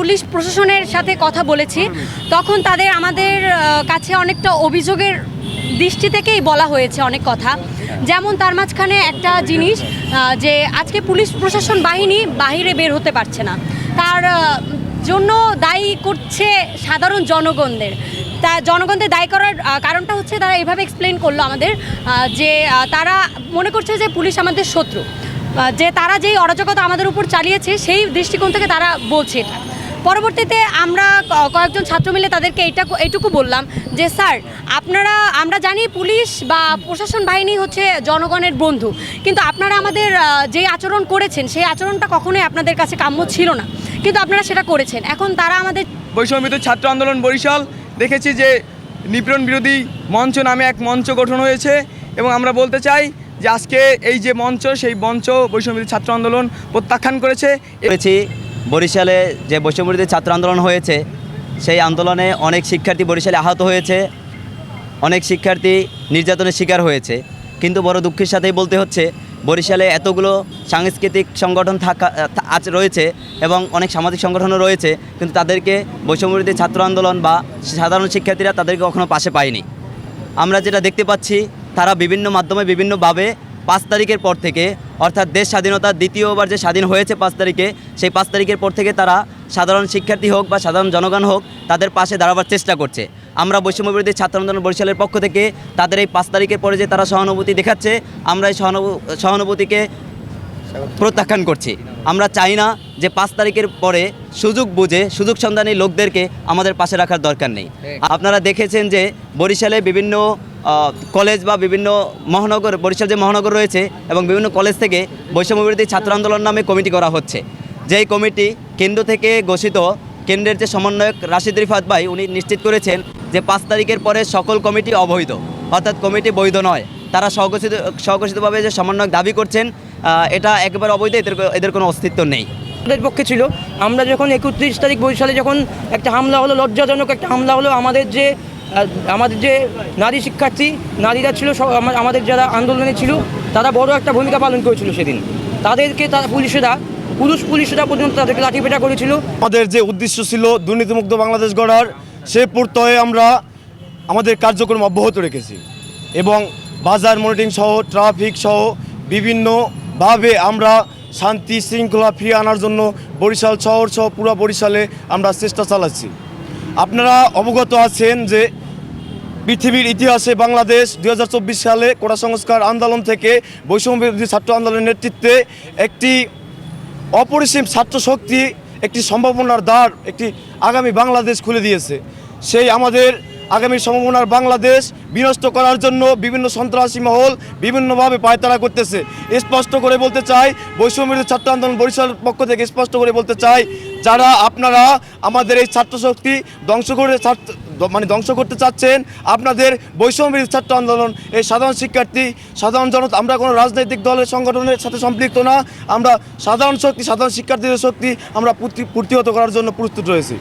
Police প্রশাসনের সাথে কথা বলেছি, তখন তাদের আমাদের কাছে অনেকটা অভিযোগের দৃষ্টি থেকেই বলা হয়েছে অনেক কথা। যেমন তার মাঝখানে একটা জিনিস যে আজকে পুলিশ প্রশাসন বাহিনী বাহিরে বের হতে পারছে না। তার জন্য দায়ী করছে সাধারণ জনগণদের। তা জনগণদের দায়ী করার কারণটা হচ্ছে তারা এভাবে এক্সপ্লেন করল আমাদের যে তারা মনে করছে যে পুলিশ আমাদের শত্রু। যে তারা যেই অরাজকতা আমাদের উপর চালিয়েছে, সেই দৃষ্টিকোণ থেকে তারা বলছে এটা। পরবর্তীতে আমরা ক- কয়েকজন ছাত্র মিলে তাদেরকে এইটা এইটুকু বললাম যে স্যার আপনারা আমরা জানি পুলিশ বা প্রশাসন বাহিনী হচ্ছে জনগণের বন্ধু কিন্তু আপনারা আমাদের যে আচরণ করেছেন সেই আচরণটা কখনোই আপনাদের কাছে কাম্য ছিল না। কিন্তু আপনারা সেটা করেছেন। এখন তারা আমাদের বৈষম্যবিত ছাত্র আন্দোলন বরিশাল দেখেছি যে নিপীড়ন বিরোধী মঞ্চ নামে এক মঞ্চ গঠন হয়েছে এবং আমরা বলতে চাই যে আজকে এই যে মঞ্চ সেই মঞ্চ বৈষম্যবিত ছাত্র আন্দোলন প্রত্যাখ্যান করেছে। করেছি। বরিশালে যে বৈষম্যবিরোধী ছাত্র আন্দোলন হয়েছে, সেই আন্দোলনে অনেক শিক্ষার্থী বরিশালে আহত হয়েছে। অনেক শিক্ষার্থী নির্যাতনের শিকার হয়েছে। কিন্তু বড় দুঃখের সাথেই বলতে হচ্ছে, বরিশালে এতগুলো সাংস্কৃতিক সংগঠন থাকা, আজ রয়েছে এবং অনেক সামাজিক সংগঠনও রয়েছে, কিন্তু তাদেরকে বৈষম্যবিরোধী ছাত্র আন্দোলন বা সাধারণ শিক্ষার্থীরা তাদেরকে কখনো পাশে পায়নি। আমরা যেটা দেখতে পাচ্ছি, তারা বিভিন্ন মাধ্যমে বিভিন্নভাবে পাঁচ তারিখের পর থেকে, অর্থাৎ দেশ স্বাধীনতার দ্বিতীয়বার যে স্বাধীন হয়েছে পাঁচ তারিখে, সেই পাঁচ তারিখের পর থেকে তারা সাধারণ শিক্ষার্থী হোক বা সাধারণ জনগণ হোক, তাদের পাশে দাঁড়াবার চেষ্টা করছে। আমরা বৈষম্যবিরোধী ছাত্র আন্দোলন বরিশালের পক্ষ থেকে তাদের এই পাঁচ তারিখের পরে যে তারা সহানুভূতি দেখাচ্ছে, আমরা এই সহানুভূ সহানুভূতিকে প্রত্যাখ্যান করছি। আমরা চাই না যে পাঁচ তারিখের পরে সুযোগ বুঝে সুযোগ সন্ধানী লোকদেরকে আমাদের পাশে রাখার দরকার নেই। আপনারা দেখেছেন যে বরিশালে বিভিন্ন কলেজ বা বিভিন্ন মহানগর বরিশাল যে মহানগর রয়েছে এবং বিভিন্ন কলেজ থেকে বৈষম্যবিরোধী ছাত্র আন্দোলন নামে কমিটি করা হচ্ছে। যেই কমিটি কেন্দ্র থেকে ঘোষিত কেন্দ্রের যে সমন্বয়ক রাশিদ রিফাত ভাই উনি নিশ্চিত করেছেন যে পাঁচ তারিখের পরে সকল কমিটি অবৈধ। অর্থাৎ কমিটি বৈধ নয়। তারা স্বঘোষিত স্বঘোষিতভাবে যে সমন্বয়ক দাবি করছেন এটা একেবারে অবৈধ এদের এদের কোনো অস্তিত্ব নেই। আমাদের পক্ষে ছিল। আমরা যখন একত্রিশ তারিখ বরিশালে যখন একটা হামলা হলো লজ্জাজনক একটা হামলা হলো আমাদের যে আমাদের যে নারী শিক্ষার্থী নারীরা ছিল সব আমাদের যারা আন্দোলনে ছিল তারা বড় একটা ভূমিকা পালন করেছিল সেদিন। তাদেরকে তারা পুলিশেরা পুরুষ পুলিশরা পর্যন্ত তাদেরকে লাঠি লাঠিপেটা করেছিল। আমাদের যে উদ্দেশ্য ছিল দুর্নীতিমুক্ত বাংলাদেশ গড়ার সে প্রত্যয়ে আমরা আমাদের কার্যক্রম অব্যাহত রেখেছি। এবং বাজার মনিটরিং সহ, ট্রাফিক সহ বিভিন্নভাবে আমরা শান্তি শৃঙ্খলা ফিরিয়ে আনার জন্য বরিশাল শহর সহ পুরো বরিশালে আমরা চেষ্টা চালাচ্ছি। আপনারা অবগত আছেন যে পৃথিবীর ইতিহাসে বাংলাদেশ দু হাজার চব্বিশ সালে কোটা সংস্কার আন্দোলন থেকে বৈষম্য ছাত্র আন্দোলনের নেতৃত্বে একটি অপরিসীম ছাত্র শক্তি, একটি সম্ভাবনার দ্বার, একটি আগামী বাংলাদেশ খুলে দিয়েছে। সেই আমাদের আগামী সম্ভাবনার বাংলাদেশ বিনষ্ট করার জন্য বিভিন্ন সন্ত্রাসী মহল বিভিন্নভাবে পায়তারা করতেছে। স্পষ্ট করে বলতে চাই, বৈষম্যবিরোধী ছাত্র আন্দোলন বরিশাল পক্ষ থেকে স্পষ্ট করে বলতে চাই, যারা আপনারা আমাদের এই ছাত্র শক্তি ধ্বংস করে মানে ধ্বংস করতে চাচ্ছেন, আপনাদের বৈষম্যবিরোধী ছাত্র আন্দোলন, এই সাধারণ শিক্ষার্থী, সাধারণ জনতা, আমরা কোনো রাজনৈতিক দলের সংগঠনের সাথে সম্পৃক্ত না, আমরা সাধারণ শক্তি, সাধারণ শিক্ষার্থীদের শক্তি আমরা প্রতিহত করার জন্য প্রস্তুত রয়েছি।